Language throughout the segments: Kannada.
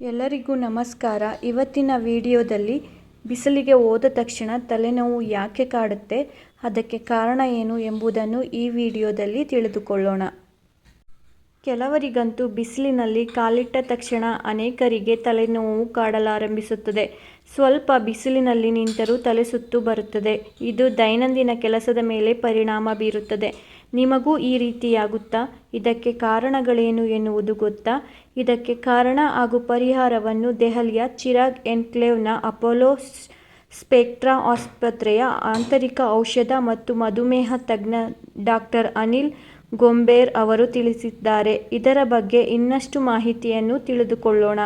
ಎಲ್ಲರಿಗೂ ನಮಸ್ಕಾರ. ಇವತ್ತಿನ ವಿಡಿಯೋದಲ್ಲಿ ಬಿಸಿಲಿಗೆ ಹೋದ ತಕ್ಷಣ ತಲೆನೋವು ಯಾಕೆ ಕಾಡುತ್ತೆ, ಅದಕ್ಕೆ ಕಾರಣ ಏನು ಎಂಬುದನ್ನು ಈ ವಿಡಿಯೋದಲ್ಲಿ ತಿಳಿದುಕೊಳ್ಳೋಣ. ಕೆಲವರಿಗಂತೂ ಬಿಸಿಲಿನಲ್ಲಿ ಕಾಲಿಟ್ಟ ತಕ್ಷಣ ಅನೇಕರಿಗೆ ತಲೆನೋವು ಕಾಡಲಾರಂಭಿಸುತ್ತದೆ. ಸ್ವಲ್ಪ ಬಿಸಿಲಿನಲ್ಲಿ ನಿಂತರೂ ತಲೆ ಸುತ್ತು ಬರುತ್ತದೆ. ಇದು ದೈನಂದಿನ ಕೆಲಸದ ಮೇಲೆ ಪರಿಣಾಮ ಬೀರುತ್ತದೆ. ನಿಮಗೂ ಈ ರೀತಿಯಾಗುತ್ತಾ? ಇದಕ್ಕೆ ಕಾರಣಗಳೇನು ಎನ್ನುವುದು ಗೊತ್ತಾ? ಇದಕ್ಕೆ ಕಾರಣ ಹಾಗೂ ಪರಿಹಾರವನ್ನು ದೆಹಲಿಯ ಚಿರಾಗ್ ಎನ್ಕ್ಲೇವ್ನ ಅಪೋಲೋ ಸ್ಪೆಕ್ಟ್ರಾ ಆಸ್ಪತ್ರೆಯ ಆಂತರಿಕ ಔಷಧ ಮತ್ತು ಮಧುಮೇಹ ತಜ್ಞ ಡಾಕ್ಟರ್ ಅನಿಲ್ ಗೊಂಬೇರ್ ಅವರು ತಿಳಿಸಿದ್ದಾರೆ. ಇದರ ಬಗ್ಗೆ ಇನ್ನಷ್ಟು ಮಾಹಿತಿಯನ್ನು ತಿಳಿದುಕೊಳ್ಳೋಣ.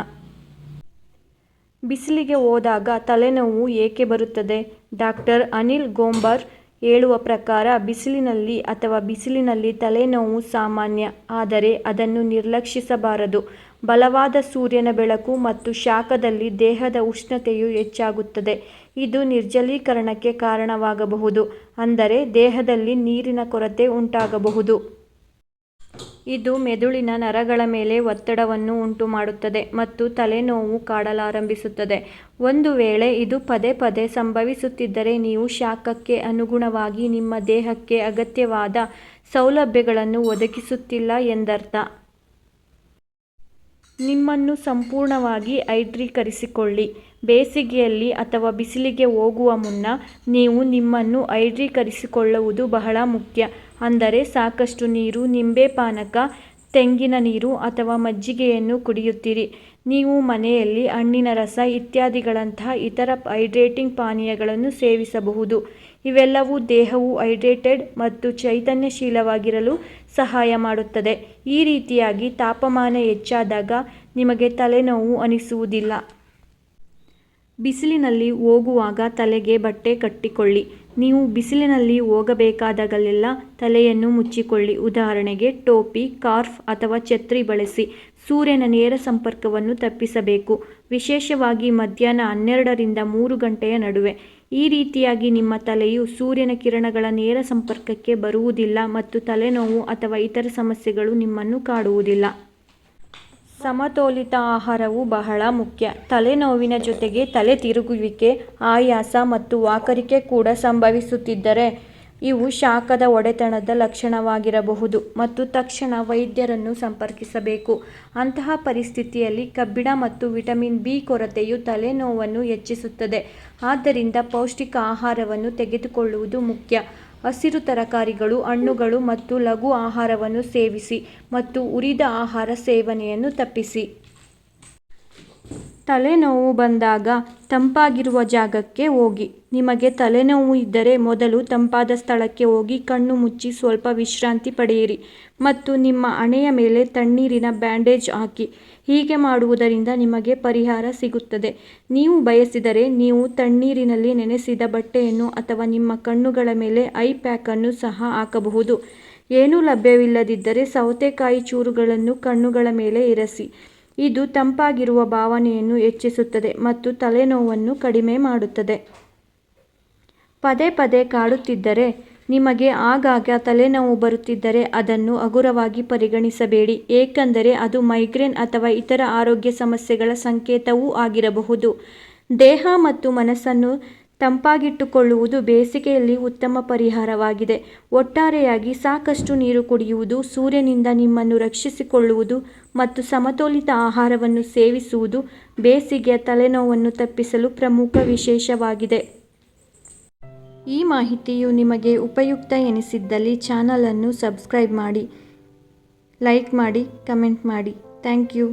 ಬಿಸಿಲಿಗೆ ಹೋದಾಗ ತಲೆನೋವು ಏಕೆ ಬರುತ್ತದೆ? ಡಾಕ್ಟರ್ ಅನಿಲ್ ಗೊಂಬರ್ ಹೇಳುವ ಪ್ರಕಾರ ಬಿಸಿಲಿನಲ್ಲಿ ಅಥವಾ ಬಿಸಿಲಿನಲ್ಲಿ ತಲೆನೋವು ಸಾಮಾನ್ಯ, ಆದರೆ ಅದನ್ನು ನಿರ್ಲಕ್ಷಿಸಬಾರದು. ಬಲವಾದ ಸೂರ್ಯನ ಬೆಳಕು ಮತ್ತು ಶಾಖದಲ್ಲಿ ದೇಹದ ಉಷ್ಣತೆಯು ಹೆಚ್ಚಾಗುತ್ತದೆ. ಇದು ನಿರ್ಜಲೀಕರಣಕ್ಕೆ ಕಾರಣವಾಗಬಹುದು, ಅಂದರೆ ದೇಹದಲ್ಲಿ ನೀರಿನ ಕೊರತೆ ಉಂಟಾಗಬಹುದು. ಇದು ಮೆದುಳಿನ ನರಗಳ ಮೇಲೆ ಒತ್ತಡವನ್ನು ಉಂಟುಮಾಡುತ್ತದೆ ಮತ್ತು ತಲೆನೋವು ಕಾಡಲಾರಂಭಿಸುತ್ತದೆ. ಒಂದು ವೇಳೆ ಇದು ಪದೇ ಪದೇ ಸಂಭವಿಸುತ್ತಿದ್ದರೆ ನೀವು ಶಾಖಕ್ಕೆ ಅನುಗುಣವಾಗಿ ನಿಮ್ಮ ದೇಹಕ್ಕೆ ಅಗತ್ಯವಾದ ಸೌಲಭ್ಯಗಳನ್ನು ಒದಗಿಸುತ್ತಿಲ್ಲ ಎಂದರ್ಥ. ನಿಮ್ಮನ್ನು ಸಂಪೂರ್ಣವಾಗಿ ಹೈಡ್ರೀಕರಿಸಿಕೊಳ್ಳಿ ಬೇಸಿಗೆಯಲ್ಲಿ ಅಥವಾ ಬಿಸಿಲಿಗೆ ಹೋಗುವ ಮುನ್ನ ನೀವು ನಿಮ್ಮನ್ನು ಹೈಡ್ರೀಕರಿಸಿಕೊಳ್ಳುವುದು ಬಹಳ ಮುಖ್ಯ. ಅಂದರೆ ಸಾಕಷ್ಟು ನೀರು, ನಿಂಬೆ ಪಾನಕ, ತೆಂಗಿನ ನೀರು ಅಥವಾ ಮಜ್ಜಿಗೆಯನ್ನು ಕುಡಿಯುತ್ತೀರಿ. ನೀವು ಮನೆಯಲ್ಲಿ ಹಣ್ಣಿನ ರಸ ಇತ್ಯಾದಿಗಳಂತಹ ಇತರ ಹೈಡ್ರೇಟಿಂಗ್ ಪಾನೀಯಗಳನ್ನು ಸೇವಿಸಬಹುದು. ಇವೆಲ್ಲವೂ ದೇಹವು ಹೈಡ್ರೇಟೆಡ್ ಮತ್ತು ಚೈತನ್ಯಶೀಲವಾಗಿರಲು ಸಹಾಯ ಮಾಡುತ್ತದೆ. ಈ ರೀತಿಯಾಗಿ ತಾಪಮಾನ ಹೆಚ್ಚಾದಾಗ ನಿಮಗೆ ತಲೆನೋವು ಅನಿಸುವುದಿಲ್ಲ. ಬಿಸಿಲಿನಲ್ಲಿ ಹೋಗುವಾಗ ತಲೆಗೆ ಬಟ್ಟೆ ಕಟ್ಟಿಕೊಳ್ಳಿ. ನೀವು ಬಿಸಿಲಿನಲ್ಲಿ ಹೋಗಬೇಕಾದಾಗಲೆಲ್ಲ ತಲೆಯನ್ನು ಮುಚ್ಚಿಕೊಳ್ಳಿ. ಉದಾಹರಣೆಗೆ, ಟೋಪಿ, ಕಾರ್ಫ್ ಅಥವಾ ಛತ್ರಿ ಬಳಸಿ. ಸೂರ್ಯನ ನೇರ ಸಂಪರ್ಕವನ್ನು ತಪ್ಪಿಸಬೇಕು. ವಿಶೇಷವಾಗಿ ಮಧ್ಯಾಹ್ನ ಹನ್ನೆರಡರಿಂದ ಮೂರು ಗಂಟೆಯ ನಡುವೆ. ಈ ರೀತಿಯಾಗಿ ನಿಮ್ಮ ತಲೆಯು ಸೂರ್ಯನ ಕಿರಣಗಳ ನೇರ ಸಂಪರ್ಕಕ್ಕೆ ಬರುವುದಿಲ್ಲ ಮತ್ತು ತಲೆನೋವು ಅಥವಾ ಇತರ ಸಮಸ್ಯೆಗಳು ನಿಮ್ಮನ್ನು ಕಾಡುವುದಿಲ್ಲ. ಸಮತೋಲಿತ ಆಹಾರವು ಬಹಳ ಮುಖ್ಯ. ತಲೆನೋವಿನ ಜೊತೆಗೆ ತಲೆ ತಿರುಗುವಿಕೆ, ಆಯಾಸ ಮತ್ತು ವಾಕರಿಕೆ ಕೂಡ ಸಂಭವಿಸುತ್ತಿದ್ದರೆ ಇವು ಶಾಖದ ಒಡೆತನದ ಲಕ್ಷಣವಾಗಿರಬಹುದು ಮತ್ತು ತಕ್ಷಣ ವೈದ್ಯರನ್ನು ಸಂಪರ್ಕಿಸಬೇಕು. ಅಂತಹ ಪರಿಸ್ಥಿತಿಯಲ್ಲಿ ಕಬ್ಬಿಣ ಮತ್ತು ವಿಟಮಿನ್ ಬಿ ಕೊರತೆಯು ತಲೆನೋವನ್ನು ಹೆಚ್ಚಿಸುತ್ತದೆ. ಆದ್ದರಿಂದ ಪೌಷ್ಟಿಕ ಆಹಾರವನ್ನು ತೆಗೆದುಕೊಳ್ಳುವುದು ಮುಖ್ಯ. ಹಸಿರು ತರಕಾರಿಗಳು ಹಣ್ಣುಗಳು ಮತ್ತು ಲಘು ಆಹಾರವನ್ನು ಸೇವಿಸಿ ಮತ್ತು ಉರಿದ ಆಹಾರ ಸೇವನೆಯನ್ನು ತಪ್ಪಿಸಿ. ತಲೆನೋವು ಬಂದಾಗ ತಂಪಾಗಿರುವ ಜಾಗಕ್ಕೆ ಹೋಗಿ. ನಿಮಗೆ ತಲೆನೋವು ಇದ್ದರೆ ಮೊದಲು ತಂಪಾದ ಸ್ಥಳಕ್ಕೆ ಹೋಗಿ ಕಣ್ಣು ಮುಚ್ಚಿ ಸ್ವಲ್ಪ ವಿಶ್ರಾಂತಿ ಪಡೆಯಿರಿ ಮತ್ತು ನಿಮ್ಮ ಹಣೆಯ ಮೇಲೆ ತಣ್ಣೀರಿನ ಬ್ಯಾಂಡೇಜ್ ಹಾಕಿ. ಹೀಗೆ ಮಾಡುವುದರಿಂದ ನಿಮಗೆ ಪರಿಹಾರ ಸಿಗುತ್ತದೆ. ನೀವು ಬಯಸಿದರೆ ನೀವು ತಣ್ಣೀರಿನಲ್ಲಿ ನೆನೆಸಿದ ಬಟ್ಟೆಯನ್ನು ಅಥವಾ ನಿಮ್ಮ ಕಣ್ಣುಗಳ ಮೇಲೆ ಐ ಪ್ಯಾಕನ್ನು ಸಹ ಹಾಕಬಹುದು. ಏನೂ ಲಭ್ಯವಿಲ್ಲದಿದ್ದರೆ ಸೌತೆಕಾಯಿ ಚೂರುಗಳನ್ನು ಕಣ್ಣುಗಳ ಮೇಲೆ ಇರಿಸಿ ಇದು ತಂಪಾಗಿರುವ ಭಾವನೆಯನ್ನು ಹೆಚ್ಚಿಸುತ್ತದೆ ಮತ್ತು ತಲೆನೋವನ್ನು ಕಡಿಮೆ ಮಾಡುತ್ತದೆ. ಪದೇ ಪದೇ ಕಾಡುತ್ತಿದ್ದರೆ, ನಿಮಗೆ ಆಗಾಗ ತಲೆನೋವು ಬರುತ್ತಿದ್ದರೆ ಅದನ್ನು ಹಗುರವಾಗಿ ಪರಿಗಣಿಸಬೇಡಿ, ಏಕೆಂದರೆ ಅದು ಮೈಗ್ರೇನ್ ಅಥವಾ ಇತರ ಆರೋಗ್ಯ ಸಮಸ್ಯೆಗಳ ಸಂಕೇತವೂ ಆಗಿರಬಹುದು. ದೇಹ ಮತ್ತು ಮನಸ್ಸನ್ನು ತಂಪಾಗಿಟ್ಟುಕೊಳ್ಳುವುದು ಬೇಸಿಗೆಯಲ್ಲಿ ಉತ್ತಮ ಪರಿಹಾರವಾಗಿದೆ. ಒಟ್ಟಾರೆಯಾಗಿ ಸಾಕಷ್ಟು ನೀರು ಕುಡಿಯುವುದು, ಸೂರ್ಯನಿಂದ ನಿಮ್ಮನ್ನು ರಕ್ಷಿಸಿಕೊಳ್ಳುವುದು ಮತ್ತು ಸಮತೋಲಿತ ಆಹಾರವನ್ನು ಸೇವಿಸುವುದು ಬೇಸಿಗೆಯ ತಲೆನೋವನ್ನು ತಪ್ಪಿಸಲು ಪ್ರಮುಖ ವಿಶೇಷವಾಗಿದೆ. ಈ ಮಾಹಿತಿಯು ನಿಮಗೆ ಉಪಯುಕ್ತ ಎನಿಸಿದ್ದಲ್ಲಿ ಚಾನಲನ್ನು ಸಬ್ಸ್ಕ್ರೈಬ್ ಮಾಡಿ, ಲೈಕ್ ಮಾಡಿ, ಕಮೆಂಟ್ ಮಾಡಿ. Thank you.